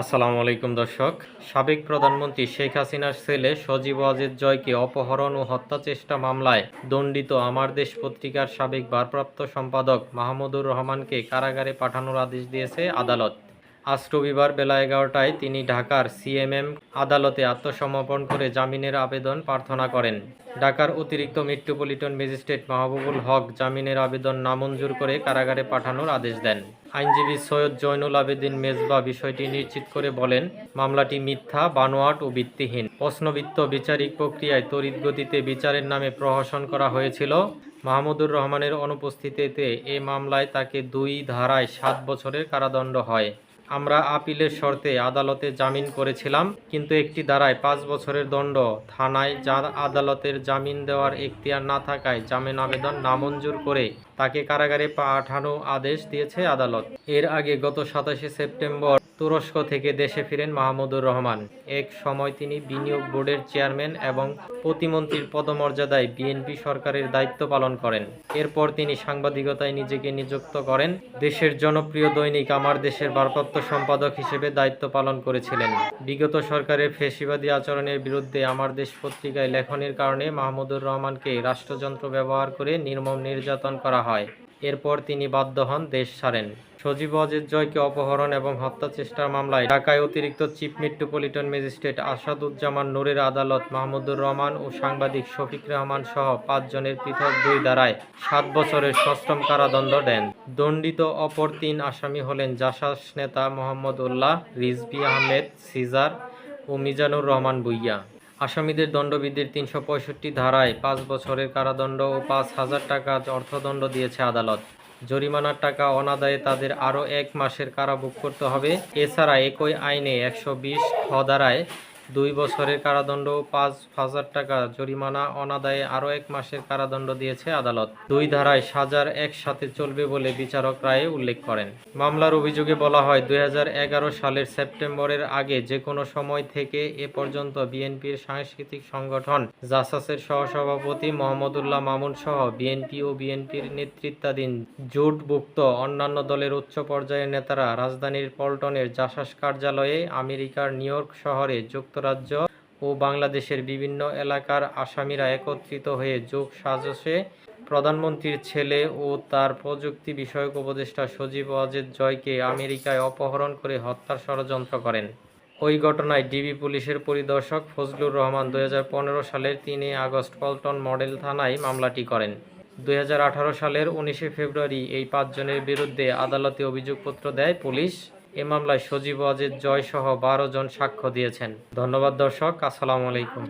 আসসালামু আলাইকুম, দর্শক। সাবেক প্রধানমন্ত্রী শেখ হাসিনার ছেলে সজীব ওয়াজেদ জয়কে অপহরণ ও হত্যা চেষ্টা মামলায় দণ্ডিত আমার দেশ পত্রিকার সাবেক ভারপ্রাপ্ত সম্পাদক মাহমুদুর রহমানকে কারাগারে পাঠানোর আদেশ দিয়েছে আদালত। আজ রবিবার বেলা এগারোটায় তিনি ঢাকার সিএমএম আদালতে আত্মসমর্পণ করে জামিনের আবেদন প্রার্থনা করেন। ঢাকার অতিরিক্ত মেট্রোপলিটন ম্যাজিস্ট্রেট মাহবুবুল হক জামিনের আবেদন নামঞ্জুর করে কারাগারে পাঠানোর আদেশ দেন। আইনজীবী সৈয়দ জয়নুল আবেদিন মেজবা বিষয়টি নিশ্চিত করে বলেন, মামলাটি মিথ্যা, বানোয়াট ও ভিত্তিহীন। প্রশ্নবিত্ত বিচারিক প্রক্রিয়ায় তড়িৎ গতিতে বিচারের নামে প্রহসন করা হয়েছিল। মাহমুদুর রহমানের অনুপস্থিতিতে এ মামলায় তাকে দুই ধারায় সাত বছরের কারাদণ্ড হয়। আমরা আপিলের শর্তে আদালতে জামিন করেছিলাম, কিন্তু একটি দ্বারায় পাঁচ বছরের দণ্ড। থানায় যা আদালতের জামিন দেওয়ার এখতিয়ার না থাকায় জামিন আবেদন নামঞ্জুর করে তাকে কারাগারে পাঠানো আদেশ দিয়েছে আদালত। এর আগে গত সাতাশে সেপ্টেম্বর তুরস্ক থেকে দেশে ফিরেন মাহমুদুর রহমান। এক সময় তিনি বিনিয়োগ বোর্ডের চেয়ারম্যান এবং প্রতিমন্ত্রীর পদমর্যাদায় বিএনপি সরকারের দায়িত্ব পালন করেন। এরপর তিনি সাংবাদিকতায় নিজেকে নিযুক্ত করেন। দেশের জনপ্রিয় দৈনিক আমার দেশের ভারপ্রাপ্ত সম্পাদক হিসেবে দায়িত্ব পালন করেছিলেন। বিগত সরকারের ফেসিবাদী আচরণের বিরুদ্ধে আমার দেশ পত্রিকায় লেখনের কারণে মাহমুদুর রহমানকে রাষ্ট্রযন্ত্র ব্যবহার করে নির্মম নির্যাতন করা হয়। এরপর তিনি বাধ্য হন দেশ ছাড়েন। সজীব অজিত জয়কে অপহরণ এবং হত্যা চেষ্টার মামলায় ঢাকায় অতিরিক্ত চিফ মেট্রোপলিটন ম্যাজিস্ট্রেট আসাদুজ্জামান নূরের আদালত মাহমুদুর রহমান ও সাংবাদিক শফিক রহমান সহ পাঁচজনের পৃথক দুই ধারায় সাত বছরের সশ্রম কারাদণ্ড দেন। দণ্ডিত অপর তিন আসামি হলেন জাসাস নেতা মোহাম্মদ উল্লাহ রিজভি আহমেদ, সিজার ও মিজানুর রহমান বুইয়া আসামিদের দণ্ডবিধির তিনশো পঁয়ষট্টি ধারায় পাঁচ বছরের কারাদণ্ড ও পাঁচ হাজার টাকা অর্থদণ্ড দিয়েছে আদালত। জরিমানার টাকা অনাদায়ে তাদের আরও এক মাসের কারাভোগ করতে হবে। এছাড়া একই আইনে একশো বিশ খ ধারায় দুই বছরের কারাদণ্ড, পাঁচ হাজার টাকা জরিমানা, অনাদায়ে আরও এক মাসের কারাদণ্ড দিয়েছে আদালত। দুই ধারায় সাজার একসাথে চলবে বলে বিচারক রায়ে উল্লেখ করেন। মামলার অভিযোগে বলা হয়, দুই হাজার এগারো সালের সেপ্টেম্বরের আগে যে কোনো সময় থেকে এ পর্যন্ত বিএনপির সাংস্কৃতিক সংগঠন জাসাসের সহসভাপতি মোহাম্মদুল্লাহ মামুন সহ বিএনপি ও বিএনপির নেতৃত্বাধীন জোটভুক্ত অন্যান্য দলের উচ্চ পর্যায়ের নেতারা রাজধানীর পল্টনের জাসাস কার্যালয়ে আমেরিকার নিউ শহরে যুক্তরাজ্য ও বাংলাদেশের বিভিন্ন এলাকার আসামিরা একত্রিত হয়ে যোগ সাজসে প্রধানমন্ত্রীর ছেলে ও তার প্রযুক্তি বিষয়ক উপদেষ্টা সজীব ওয়াজেদ জয়কে আমেরিকায় অপহরণ করে হত্যার ষড়যন্ত্র করেন। ওই ঘটনায় ডিবি পুলিশের পরিদর্শক ফজলুর রহমান দুই হাজার পনেরো সালের তিনই আগস্ট পল্টন মডেল থানায় মামলাটি করেন। দুই হাজার আঠারো সালের উনিশে ফেব্রুয়ারি এই পাঁচজনের বিরুদ্ধে আদালতে অভিযোগপত্র দেয় পুলিশ। এ মামলায় সজীব আজিদ জয় সহ বারো জন সাক্ষ্য দিয়েছেন। ধন্যবাদ দর্শক আসসালামু আলাইকুম।